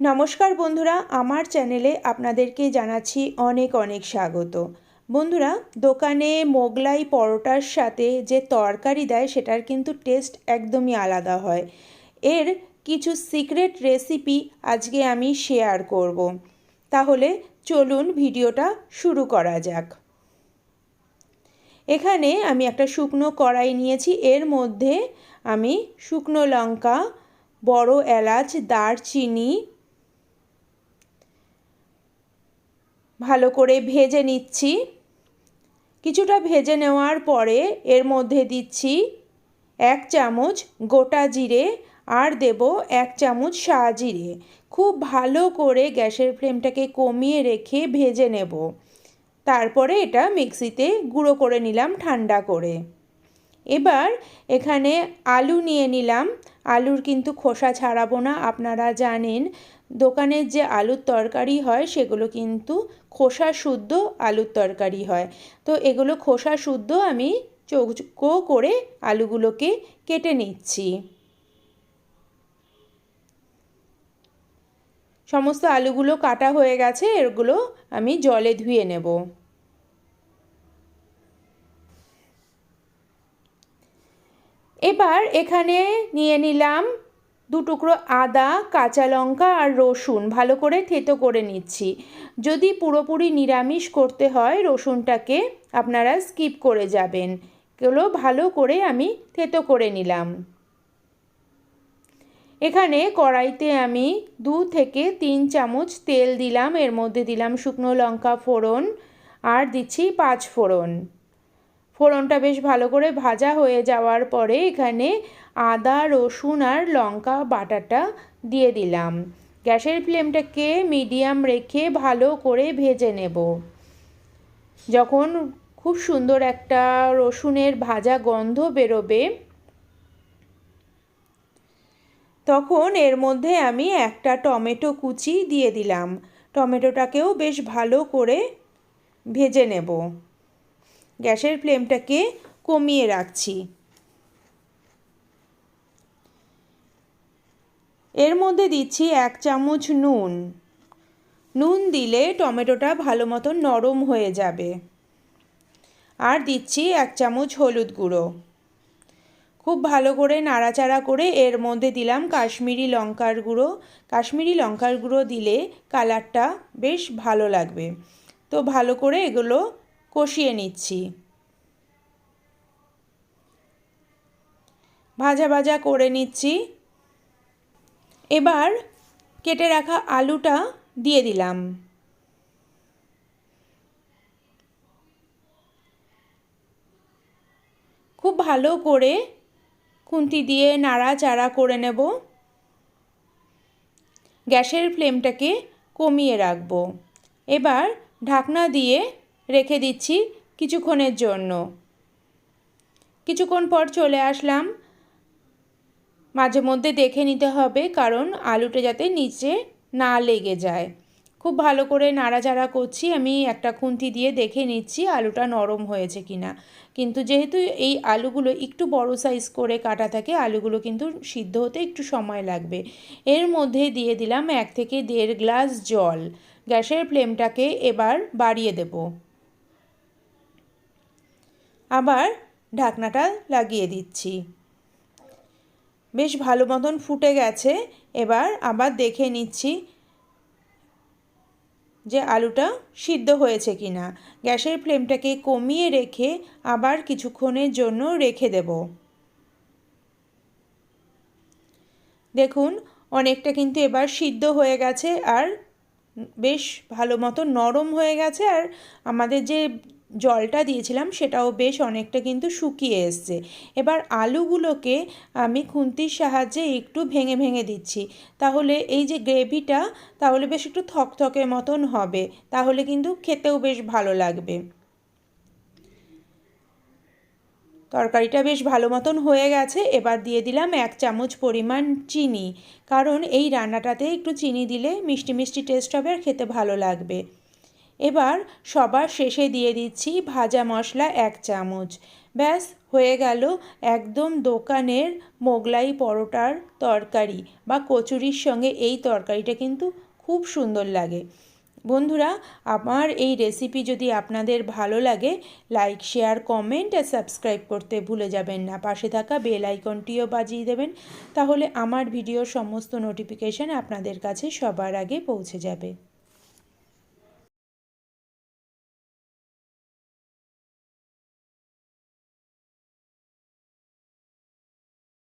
নমস্কার বন্ধুরা, আমার চ্যানেলে আপনাদেরকে জানাচ্ছি অনেক অনেক স্বাগত। বন্ধুরা, দোকানে মোগলাই পরোটার সাথে যে তরকারি দেয়, সেটার কিন্তু টেস্ট একদমই আলাদা হয়। এর কিছু সিক্রেট রেসিপি আজকে আমি শেয়ার করব। তাহলে চলুন ভিডিওটা শুরু করা যাক। এখানে আমি একটা শুকনো কড়াই নিয়েছি। এর মধ্যে আমি শুকনো লঙ্কা, বড় এলাচ, দারচিনি ভালো করে ভেজে নিচ্ছি। কিছুটা ভেজে নেওয়ার পরে এর মধ্যে দিচ্ছি এক চামচ গোটা জিরে আর দেব এক চামচ জিরে। খুব ভালো করে গ্যাসের ফ্লেমটাকে কমিয়ে রেখে ভেজে নেব। তারপরে এটা মিক্সিতে গুঁড়ো করে নিলাম ঠান্ডা করে। এবার এখানে আলু নিয়ে নিলাম। আলুর কিন্তু খোসা ছাড়াবো না, আপনারা জানেন। দোকানের যে আলুর তরকারি হয়, সেগুলো কিন্তু খোসা শুদ্ধ আলুর তরকারি হয়। তো এগুলো খোসা শুদ্ধ আমি চৌকো করে আলুগুলোকে কেটে নিচ্ছি। সমস্ত আলুগুলো কাটা হয়ে গেছে, এগুলো আমি জলে ধুয়ে নেব। এবার এখানে নিয়ে নিলাম দু টুকরো আদা, কাঁচা লঙ্কা আর রসুন ভালো করে থেতো করে নিচ্ছি। যদি পুরোপুরি নিরামিষ করতে হয় রসুনটাকে, আপনারা স্কিপ করে যাবেন। এগুলো ভালো করে আমি থেতো করে নিলাম। এখানে কড়াইতে আমি দু থেকে তিন চামচ তেল দিলাম। এর মধ্যে দিলাম শুকনো লঙ্কা ফোড়ন আর দিচ্ছি পাঁচ ফোড়ন। ফোড়নটা বেশ ভালো করে ভাজা হয়ে যাওয়ার পরে এখানে আদা, রসুন আর লঙ্কা বাটাটা দিয়ে দিলাম। গ্যাসের ফ্লেমটাকে মিডিয়াম রেখে ভালো করে ভেজে নেব। যখন খুব সুন্দর একটা রসুনের ভাজা গন্ধ বেরোবে, তখন এর মধ্যে আমি একটা টমেটো কুচি দিয়ে দিলাম। টমেটোটাকেও বেশ ভালো করে ভেজে নেব। গ্যাসের ফ্লেমটাকে কমিয়ে রাখছি। এর মধ্যে দিচ্ছি এক চামচ নুন। নুন দিলে টমেটোটা ভালো মতো নরম হয়ে যাবে। আর দিচ্ছি এক চামচ হলুদ গুঁড়ো। খুব ভালো করে নাড়াচাড়া করে এর মধ্যে দিলাম কাশ্মীরি লঙ্কার গুঁড়ো। কাশ্মীরি লঙ্কার গুঁড়ো দিলে কালারটা বেশ ভালো লাগবে। তো ভালো করে এগুলো কষিয়ে নিচ্ছি। ভাজা ভাজা করে নিচ্ছি। এবার কেটে রাখা আলুটা দিয়ে দিলাম। খুব ভালো করে খুন্তি দিয়ে নাড়াচাড়া করে নেব। গ্যাসের ফ্লেমটাকে কমিয়ে রাখব। এবার ঢাকনা দিয়ে রেখে দিচ্ছি কিছুক্ষণের জন্য। কিছুক্ষণ পর চলে আসলাম। মাঝে মধ্যে দেখে নিতে হবে, কারণ আলুটা যাতে নিচে না লেগে যায়। খুব ভালো করে নাড়াচাড়া করছি, আমি একটা খুন্তি দিয়ে দেখে নিচ্ছি আলুটা নরম হয়েছে কিনা। কিন্তু যেহেতু এই আলুগুলো একটু বড় সাইজ করে কাটা থাকে, আলুগুলো কিন্তু সিদ্ধ হতে একটু সময় লাগবে। এর মধ্যে দিয়ে দিলাম এক থেকে দেড় গ্লাস জল। গ্যাসের ফ্লেমটাকে এবার বাড়িয়ে দেব। আবার ঢাকনাটা লাগিয়ে দিচ্ছি। বেশ ভালো মতন ফুটে গেছে। এবার আবার দেখে নিচ্ছি যে আলুটা সিদ্ধ হয়েছে কি না গ্যাসের ফ্লেমটাকে কমিয়ে রেখে আবার কিছুক্ষণের জন্য রেখে দেব। দেখুন, অনেকটা কিন্তু এবার সিদ্ধ হয়ে গেছে আর বেশ ভালো মতো নরম হয়ে গেছে। আর আমাদের যে জলটা দিয়েছিলাম, সেটাও বেশ অনেকটা কিন্তু শুকিয়ে এসছে। এবার আলুগুলোকে আমি খুন্তির সাহায্যে একটু ভেঙে ভেঙে দিচ্ছি। তাহলে এই যে গ্রেভিটা, তাহলে বেশ একটু থকথকে মতন হবে, তাহলে কিন্তু খেতেও বেশ ভালো লাগবে। তরকারিটা বেশ ভালো মতন হয়ে গেছে, এবার দিয়ে দিলাম এক চামচ পরিমাণ চিনি। কারণ এই রান্নাটাতে একটু চিনি দিলে মিষ্টি মিষ্টি টেস্ট হবে আর খেতে ভালো লাগবে। এবার সবার শেষে দিয়ে দিচ্ছি ভাজা মশলা এক চামচ। ব্যাস, হয়ে গেল একদম দোকানের মোগলাই পরোটার তরকারি বা কচুরির সঙ্গে এই তরকারিটা কিন্তু খুব সুন্দর লাগে। বন্ধুরা, আমার এই রেসিপি যদি আপনাদের ভালো লাগে লাইক শেয়ার কমেন্ট আর সাবস্ক্রাইব করতে ভুলে যাবেন না। পাশে থাকা বেল আইকনটিও বাজিয়ে দেবেন, তাহলে আমার ভিডিওর সমস্ত নোটিফিকেশান আপনাদের কাছে সবার আগে পৌঁছে যাবে।